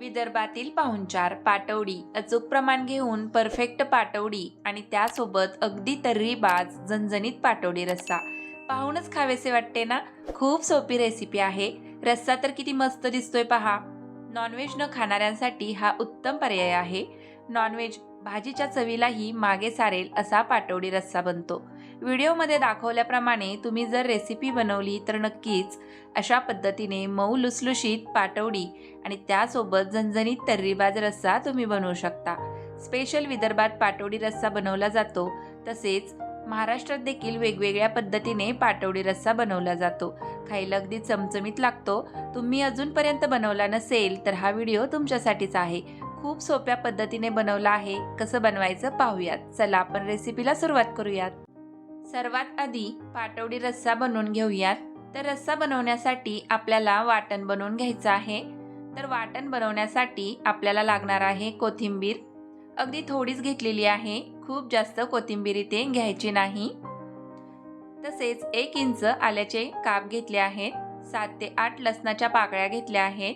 विदर्भातील पाहुणचार पाटवडी अचूक प्रमाण घेऊन परफेक्ट पाटवडी आणि त्यासोबत अगदी तर्रीबाज झणझणीत पाटवडी रस्सा. पाहूनच खावेसे वाटते ना? खूप सोपी रेसिपी आहे. रस्सा तर किती मस्त दिसतोय पहा. नॉनव्हेज न खाणाऱ्यांसाठी हा उत्तम पर्याय आहे. नॉनव्हेज भाजीच्या चवीलाही मागे सारेल असा पाटवडी रस्सा बनतो. व्हिडिओमध्ये दाखवल्याप्रमाणे तुम्ही जर रेसिपी बनवली तर नक्कीच अशा पद्धतीने मऊ लुसलुशीत पाटवडी आणि त्यासोबत झणझणीत तर्रीबाज रस्सा तुम्ही बनवू शकता. स्पेशल विदर्भात पाटवडी रस्सा बनवला जातो. तसेच महाराष्ट्रात देखील वेगवेगळ्या पद्धतीने पाटवडी रस्सा बनवला जातो. खायला अगदी चमचमीत लागतो. तुम्ही अजूनपर्यंत बनवला नसेल तर हा व्हिडिओ तुमच्यासाठीच आहे. खूप सोप्या पद्धतीने बनवला आहे. कसं बनवायचं पाहूयात. चला आपण रेसिपीला सुरुवात करूयात. सर्वात आधी पाटवडी रस्सा बनवून घेऊयात. तर रस्सा बनवण्यासाठी आपल्याला वाटण बनवून घ्यायचं आहे. तर वाटण बनवण्यासाठी आपल्याला लागणार आहे कोथिंबीर. अगदी थोडीच घेतलेली आहे. खूप जास्त कोथिंबीर इथे घ्यायची नाही. तसेच एक इंच आल्याचे काप घेतले आहेत. सात ते आठ लसणाच्या पाकळ्या घेतल्या आहेत.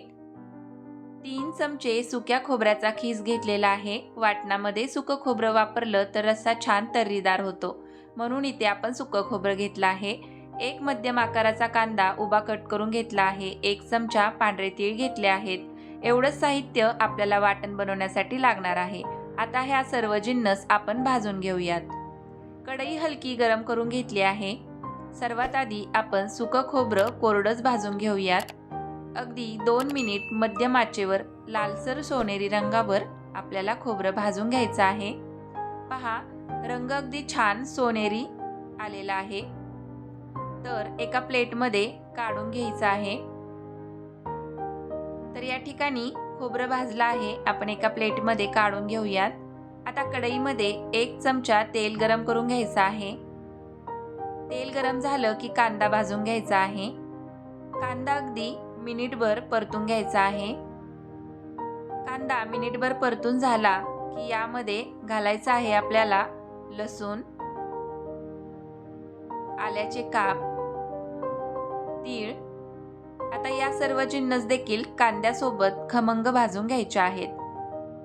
तीन चमचे सुक्या खोबऱ्याचा खीस घेतलेला आहे. वाटणामध्ये सुकं खोबरं वापरलं तर रस्सा छान तर्रीदार होतो. म्हणून इथे आपण सुकं खोबरं घेतलं आहे. एक मध्यम आकाराचा कांदा उभा कट करून घेतला आहे. एक चमचा पांढरे तीळ घेतले आहेत. एवढंच साहित्य आपल्याला वाटण बनवण्यासाठी लागणार आहे. आता ह्या सर्व जिन्नस आपण भाजून घेऊयात. कढई हलकी गरम करून घेतली आहे. सर्वात आधी आपण सुकं खोबरं कोरडंच भाजून घेऊयात. अगदी दोन मिनिट मध्यम आचेवर लालसर सोनेरी रंगावर आपल्याला खोबरं भाजून घ्यायचं आहे. पहा रंग अगदी छान सोनेरी आलेला आहे. तर एका प्लेटमध्ये काढून घ्यायचं आहे. तर या ठिकाणी खोबरं भाजलं आहे. आपण एका प्लेटमध्ये काढून घेऊयात. आता कढईमध्ये एक चमचा तेल गरम करून घ्यायचा आहे. तेल गरम झालं की कांदा भाजून घ्यायचा आहे. कांदा अगदी मिनिटभर परतून घ्यायचा आहे. कांदा मिनिटभर परतून झाला की यामध्ये घालायचं आहे आपल्याला लसूण आल्याचे काप तीळ. आता या सर्व जिन्नस देखील कांद्यासोबत खमंग भाजून घ्यायचे आहेत.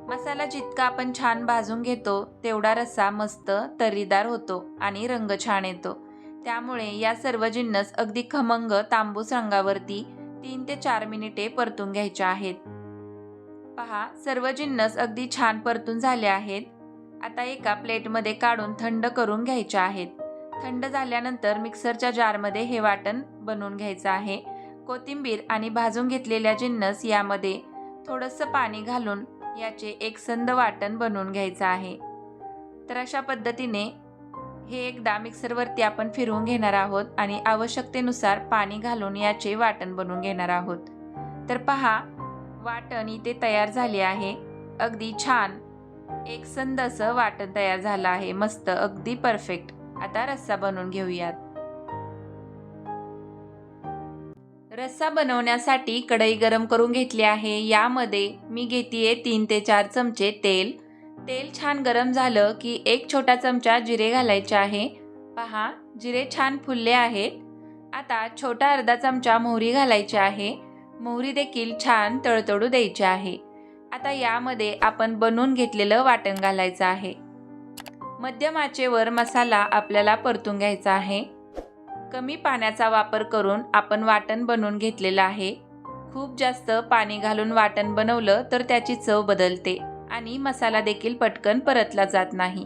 मसाला जितका आपण छान भाजून घेतो तेवढा रस्सा मस्त तर्रीदार होतो आणि रंग छान येतो. त्यामुळे या सर्व जिन्नस अगदी खमंग तांबूस रंगावरती तीन ते चार मिनिटे परतून घ्यायच्या आहेत. पहा सर्व जिन्नस अगदी छान परतून झाले आहेत. आता एका प्लेटमध्ये काढून थंड करून घ्यायचे आहेत. थंड झाल्यानंतर मिक्सरच्या जारमध्ये हे वाटण बनवून घ्यायचं आहे. कोथिंबीर आणि भाजून घेतलेल्या जिन्नस यामध्ये थोडंसं पाणी घालून याचे एक संद वाटण बनवून घ्यायचं आहे. तर अशा पद्धतीने हे एकदा मिक्सरवरती आपण फिरवून घेणार आहोत आणि आवश्यकतेनुसार पाणी घालून याचे वाटण बनवून घेणार आहोत. तर पहा वाटण इथे तयार झाले आहे. अगदी छान एक संद असं वाटण तयार झालं आहे. मस्त अगदी परफेक्ट आता रस्सा बनवून घेऊयात. रस्सा बनवण्यासाठी कढई गरम करून घेतली आहे. यामध्ये मी घेतेय तीन ते चार चमचे तेल. तेल छान गरम झालं की एक छोटा चमचा जिरे घालायचे आहे. पहा जिरे छान फुलले आहेत. आता छोटा अर्धा चमचा मोहरी घालायची आहे. मोहरी देखील छान तळतळू द्यायची आहे. आता यामध्ये आपण बनवून घेतलेलं वाटण घालायचं आहे. मध्यम आचेवर मसाला आपल्याला परतून घ्यायचा आहे. कमी पाण्याचा वापर करून आपण वाटण बनवून घेतलेलं आहे. खूप जास्त पाणी घालून वाटण बनवलं तर त्याची चव बदलते आणि मसाला देखील पटकन परतला जात नाही.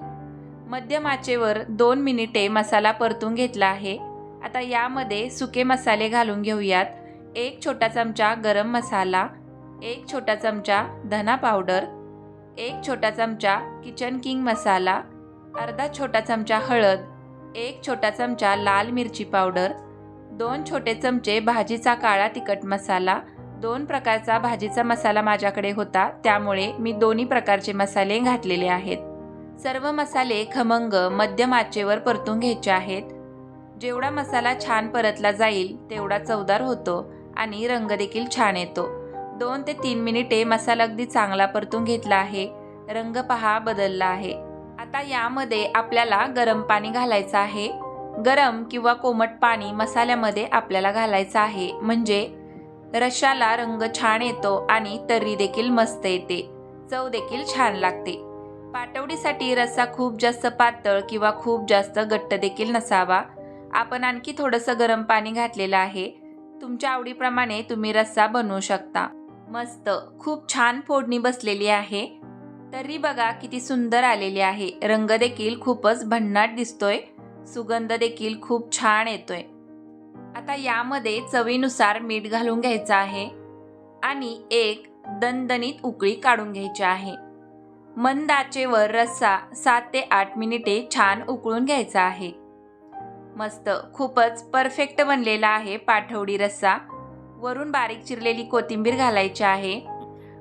मध्यम आचेवर दोन मिनिटे मसाला परतून घेतला आहे. आता यामध्ये सुके मसाले घालून घेऊयात. एक छोटा चमचा गरम मसाला एक छोटा चमचा धना पावडर एक छोटा चमचा किचन किंग मसाला अर्धा छोटा चमचा हळद एक छोटा चमचा लाल मिरची पावडर दोन छोटे चमचे भाजीचा काळा तिखट मसाला दोन प्रकारचा भाजीचा मसाला माझ्याकडे होता त्यामुळे मी दोन्ही प्रकारचे मसाले घातलेले आहेत. सर्व मसाले खमंग मध्यम आचेवर परतून घ्यायचे आहेत. जेवढा मसाला छान परतला जाईल तेवढा चवदार होतो आणि रंग देखील छान येतो. दोन ते तीन मिनिटे मसाला अगदी चांगला परतून घेतला आहे. रंग पहा बदलला आहे. आता यामध्ये आपल्याला गरम पाणी घालायचं आहे. गरम किंवा कोमट पाणी मसाल्यामध्ये आपल्याला घालायचं आहे. म्हणजे रशाला रंग छान येतो आणि तर्री देखील मस्त येते. चव देखील छान लागते. पाटवडीसाठी रस्सा खूप जास्त पातळ किंवा खूप जास्त घट्ट देखील नसावा. आपण आणखी थोडंसं गरम पाणी घातलेलं आहे. तुमच्या आवडीप्रमाणे तुम्ही रस्सा बनवू शकता. मस्त. खूप छान फोडणी बसलेली आहे. तरी बघा किती सुंदर आलेली आहे. रंग देखील खूपच भन्नाट दिसतोय. सुगंध देखील खूप छान येतोय. आता यामध्ये चवीनुसार मीठ घालून घ्यायचं आहे आणि एक दणदणीत उकळी काढून घ्यायची आहे. मंद आचेवर रस्सा सात ते आठ मिनिटे छान उकळून घ्यायचा आहे. मस्त. खूपच परफेक्ट बनलेला आहे पाठवडी रस्सा. वरून बारीक चिरलेली कोथिंबीर घालायची आहे.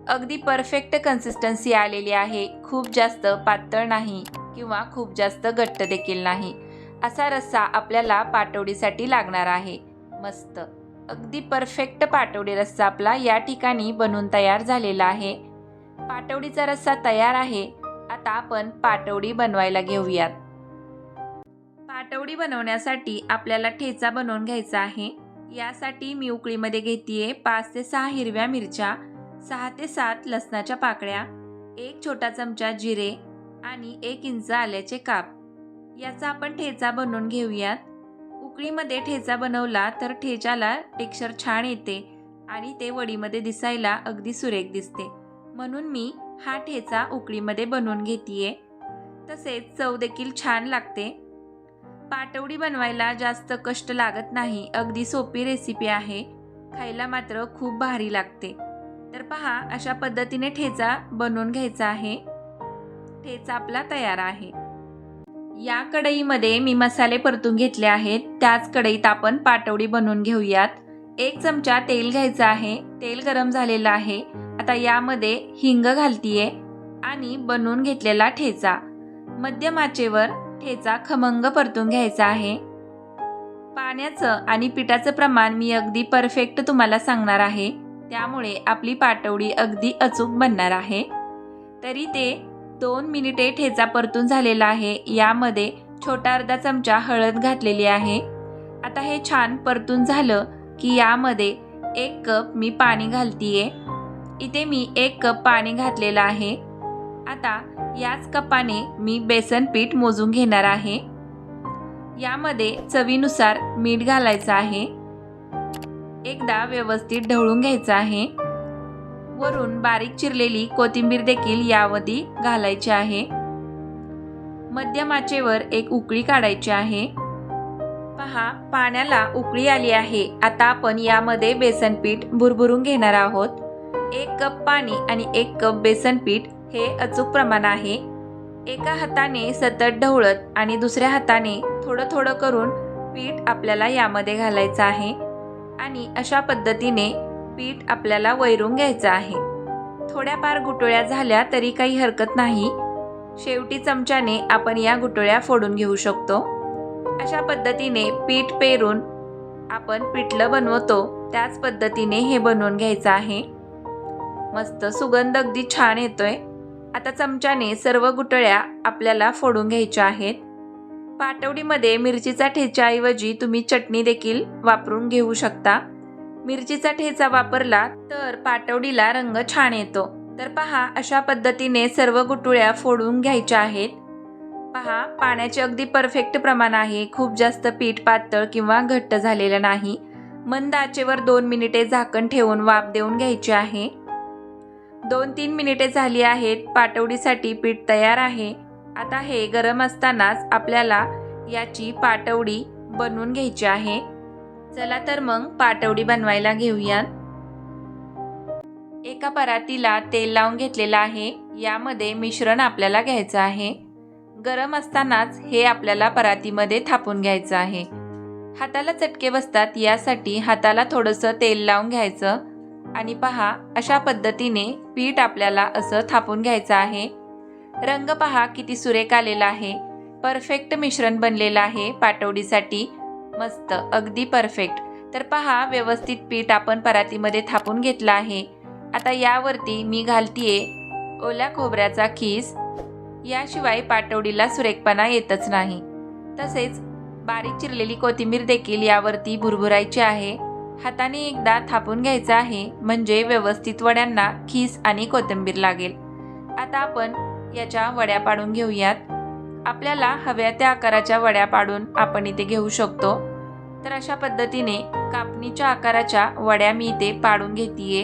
अगदी परफेक्ट कन्सिस्टन्सी आलेली आहे. खूप जास्त पातळ नाही किंवा खूप जास्त घट्ट देखील नाही. असा रस्सा आपल्याला पाटवडीसाठी लागणार आहे. मस्त. अगदी परफेक्ट पाटवडी रस्सा आपला या ठिकाणी बनून तयार झालेला आहे. पाटवडीचा रस्सा तयार आहे. आता आपण पाटवडी बनवायला घेऊयात. पाटवडी बनवण्यासाठी आपल्याला ठेचा बनवून घ्यायचा आहे. यासाठी मी उकळीमध्ये घेतेय पाच ते सहा हिरव्या मिरच्या सहा ते सात लसणाच्या पाकळ्या एक छोटा चमचा जिरे आणि एक इंच आल्याचे काप. याचा आपण ठेचा बनवून घेऊयात. उकळीमध्ये ठेचा बनवला तर ठेच्याला टेक्स्चर छान येते आणि ते वडीमध्ये दिसायला अगदी सुरेख दिसते. म्हणून मी हा ठेचा उकळीमध्ये बनवून घेतीये. तसेच चव देखील छान लागते. पाटवडी बनवायला जास्त कष्ट लागत नाही. अगदी सोपी रेसिपी आहे. खायला मात्र खूप भारी लागते. तर पहा अशा पद्धतीने ठेचा बनवून घ्यायचा आहे. ठेचा आपला तयार आहे. या कढईमध्ये मी मसाले परतून घेतले आहेत. त्याच कढईत आपण पाटवडी बनवून घेऊयात. एक चमचा तेल घ्यायचं आहे. तेल गरम झालेलं आहे. आता यामध्ये हिंग घालतीये आणि बनवून घेतलेला ठेचा. मध्यम आचेवर ठेचा खमंग परतून घ्यायचा आहे. पाण्याचं आणि पिठाचं प्रमाण मी अगदी परफेक्ट तुम्हाला सांगणार आहे. त्यामुळे आपली पाटवडी अगदी अचूक बनणार आहे. तरी ते दोन मिनिटे ठेचा परतून झालेला आहे. यामध्ये छोटा अर्धा चमचा हळद घातलेली आहे. आता हे छान परतून झालं की यामध्ये एक कप मी पाणी घालतीये. इथे मी एक कप पाणी घातलेलं आहे. आता याच कपाने मी बेसन पीठ मोजून घेणार आहे. यामध्ये चवीनुसार मीठ घालायचं आहे. एकदा व्यवस्थित ढवळून घ्यायचं आहे. वरून बारीक चिरलेली कोथिंबीर देखील यावधी घालायची आहे. मध्यमाचेवर एक उकळी काढायची आहे. पहा पाण्याला उकळी आली आहे. आता आपण यामध्ये बेसन पीठ भुरभुरून घेणार आहोत. एक कप पाणी आणि एक कप बेसन पीठ हे अचूक प्रमाण आहे. एका हाताने सतत ढवळत आणि दुसऱ्या हाताने थोडं थोडं करून पीठ आपल्याला यामध्ये घालायचं आहे आणि अशा पद्धतीने पीठ आपल्याला वैरून घ्यायचं आहे. थोड्याफार गुटोळ्या झाल्या तरी काही हरकत नाही. शेवटी चमच्याने आपण या गुटोळ्या फोडून घेऊ शकतो. अशा पद्धतीने पीठ पेरून आपण पिठलं बनवतो. त्याच पद्धतीने हे बनवून घ्यायचं आहे. मस्त सुगंध अगदी छान येतोय. आता चमच्याने सर्व गुटळ्या आपल्याला फोडून घ्यायच्या आहेत. पाटवडीमध्ये मिरचीचा ठेच्याऐवजी तुम्ही चटणी देखील वापरून घेऊ शकता. मिरचीचा ठेचा वापरला तर पाटवडीला रंग छान येतो. तर पहा अशा पद्धतीने सर्व गुटुळ्या फोडून घ्यायच्या आहेत. पहा पाण्याचे अगदी परफेक्ट प्रमाण आहे. खूप जास्त पीठ पातळ किंवा घट्ट झालेलं नाही. मंद आचेवर दोन मिनिटे झाकण ठेवून वाफ देऊन घ्यायची आहे. दोन तीन मिनिटे झाली आहेत. पाटवडीसाठी पीठ तयार आहे. आता हे गरम असतानाच आपल्याला याची पाटवडी बनवून घ्यायची आहे. चला तर मग पाटवडी बनवायला घेऊयात. एका परातीला तेल लावून घेतलेलं आहे. यामध्ये मिश्रण आपल्याला घ्यायचं आहे. गरम असतानाच हे आपल्याला परातीमध्ये थापून घ्यायचं आहे. हाताला चटके बसतात यासाठी हाताला थोडंसं तेल लावून घ्यायचं. आणि पहा अशा पद्धतीने पीठ आपल्याला असं थापून घ्यायचं आहे. रंग पहा किती सुरेख आलेला आहे. परफेक्ट मिश्रण बनलेलं आहे पाटवडीसाठी मस्त अगदी परफेक्ट तर पहा व्यवस्थित पीठ आपण परातीमध्ये थापून घेतलं आहे. आता यावरती मी घालतीये ओल्या खोबऱ्याचा खीस. याशिवाय पाटवडीला सुरेखपणा येतच नाही. तसेच बारीक चिरलेली कोथिंबीर देखील यावरती भुरभुरायची आहे. हाताने एकदा थापून घ्यायचा आहे म्हणजे व्यवस्थित वड्यांना खीस आणि कोथिंबीर लागेल. आता आपण याच्या वड्या पाडून घेऊयात. आपल्याला हव्या त्या आकाराच्या वड्या पाडून आपण इथे घेऊ शकतो. तर अशा पद्धतीने कापणीच्या आकाराच्या वड्या मी इथे पाडून घेतीये.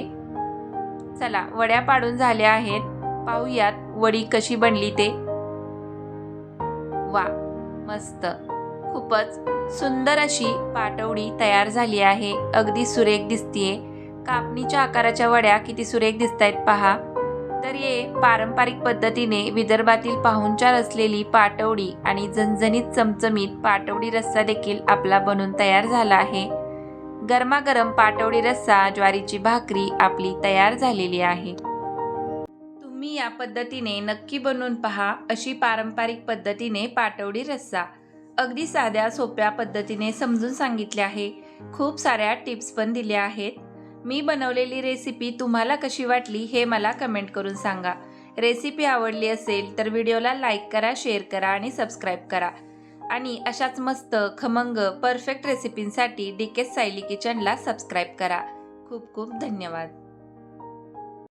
चला वड्या पाडून झाल्या आहेत. पाहूयात वडी कशी बनली ते. वा मस्त. खूपच सुंदर अशी पाटवडी तयार झाली आहे. अगदी सुरेख दिसतीये. कापणीच्या आकाराच्या वड्या किती सुरेख दिसत आहेत पहा. तर ये पारंपरिक पद्धतीने विदर्भातील पाहुणचार असलेली पाटवडी आणि झणझणीत चमचमीत पाटवडी रस्सा देखील आपला बनून तयार झाला आहे. गरमागरम पाटवडी रस्सा ज्वारीची भाकरी आपली तयार झालेली आहे. तुम्ही या पद्धतीने नक्की बनवून पहा अशी पारंपरिक पद्धतीने पाटवडी रस्सा. अगदी साध्या सोप्या पद्धतीने समजून सांगितले आहे. खूप साऱ्या टिप्स पण दिल्या आहेत. मी बनवलेली रेसिपी तुम्हाला कशी वाटली हे मला कमेंट करून सांगा. रेसिपी आवडली असेल तर व्हिडिओला लाईक करा शेअर करा आणि सबस्क्राईब करा. आणि अशाच मस्त खमंग परफेक्ट रेसिपींसाठी डी के सायली किचनला सबस्क्राईब करा. खूप खूप धन्यवाद.